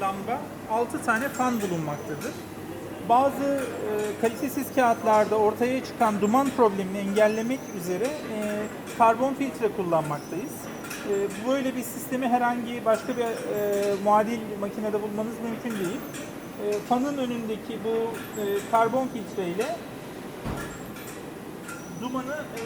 lamba, 6 tane fan bulunmaktadır. Bazı e, kalitesiz kağıtlarda ortaya çıkan duman problemini engellemek üzere e, karbon filtre kullanmaktayız. E, böyle bir sistemi herhangi başka bir e, muadil makinede bulmanız mümkün değil. E, fanın önündeki bu e, karbon filtre ile dumanı e,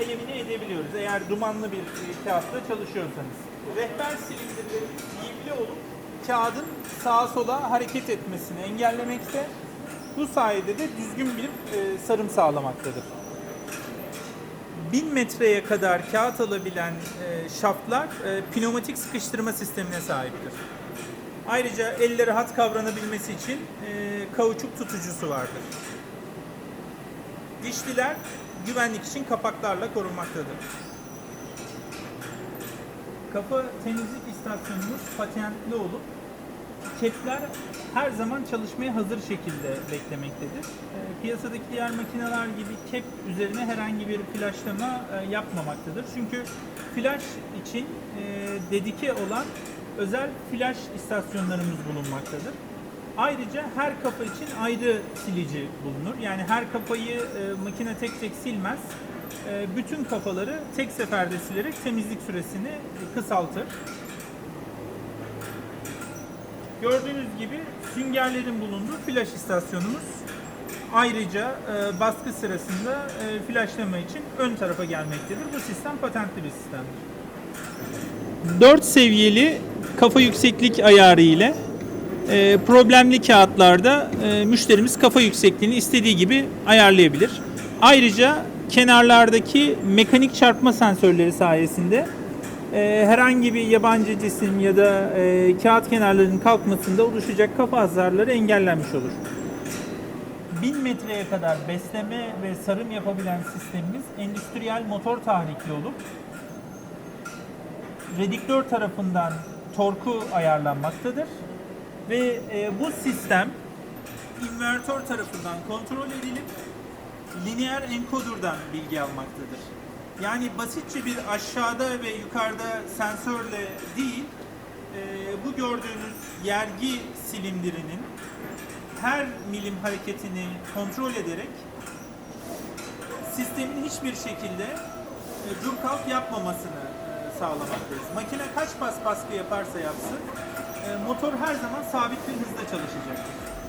elimine edebiliyoruz. Eğer dumanlı bir e, kağıtta çalışıyorsanız. Rehber silindirlerimiz yivli olup kağıdın sağa sola hareket etmesini engellemekte. Bu sayede de düzgün bir e, sarım sağlamaktadır. 1000 metreye kadar kağıt alabilen e, şaftlar pneumatik sıkıştırma sistemine sahiptir. Ayrıca elle rahat kavranabilmesi için kauçuk tutucusu vardır. Dişliler güvenlik için kapaklarla korunmaktadır. Kafa temizlik istasyonumuz patentli olup kepler her zaman çalışmaya hazır şekilde beklemektedir. E, Piyasadaki diğer makineler gibi kep üzerine herhangi bir flaşlama e, yapmamaktadır. Çünkü flash için e, dedike olan özel flash istasyonlarımız bulunmaktadır. Ayrıca her kafa için ayrı silici bulunur. Yani her kafayı e, makine tek tek silmez. E, bütün kafaları tek seferde silerek temizlik süresini kısaltır. Gördüğünüz gibi süngerlerin bulunduğu flash istasyonumuz. Ayrıca e, baskı sırasında e, flashlama için ön tarafa gelmektedir. Bu sistem patentli bir sistemdir. 4 seviyeli kafa yükseklik ayarı ile e, problemli kağıtlarda e, müşterimiz kafa yüksekliğini istediği gibi ayarlayabilir. Ayrıca kenarlardaki mekanik çarpma sensörleri sayesinde e, herhangi bir yabancı cisim ya da e, kağıt kenarlarının kalkmasında oluşacak kafa hasarları engellenmiş olur. 1000 metreye kadar besleme ve sarım yapabilen sistemimiz endüstriyel motor tahrikli olup rediktör tarafından torku ayarlanmaktadır. Ve e, bu sistem invertör tarafından kontrol edilip lineer encoder'dan bilgi almaktadır. Yani basitçe bir aşağıda ve yukarıda sensörle değil, e, bu gördüğünüz yergi silindirinin her milim hareketini kontrol ederek sistemin hiçbir şekilde e, dur kalk yapmamasını e, sağlamaktayız. Makine kaç pas baskı yaparsa yapsın motor her zaman sabit bir hızda çalışacaktır.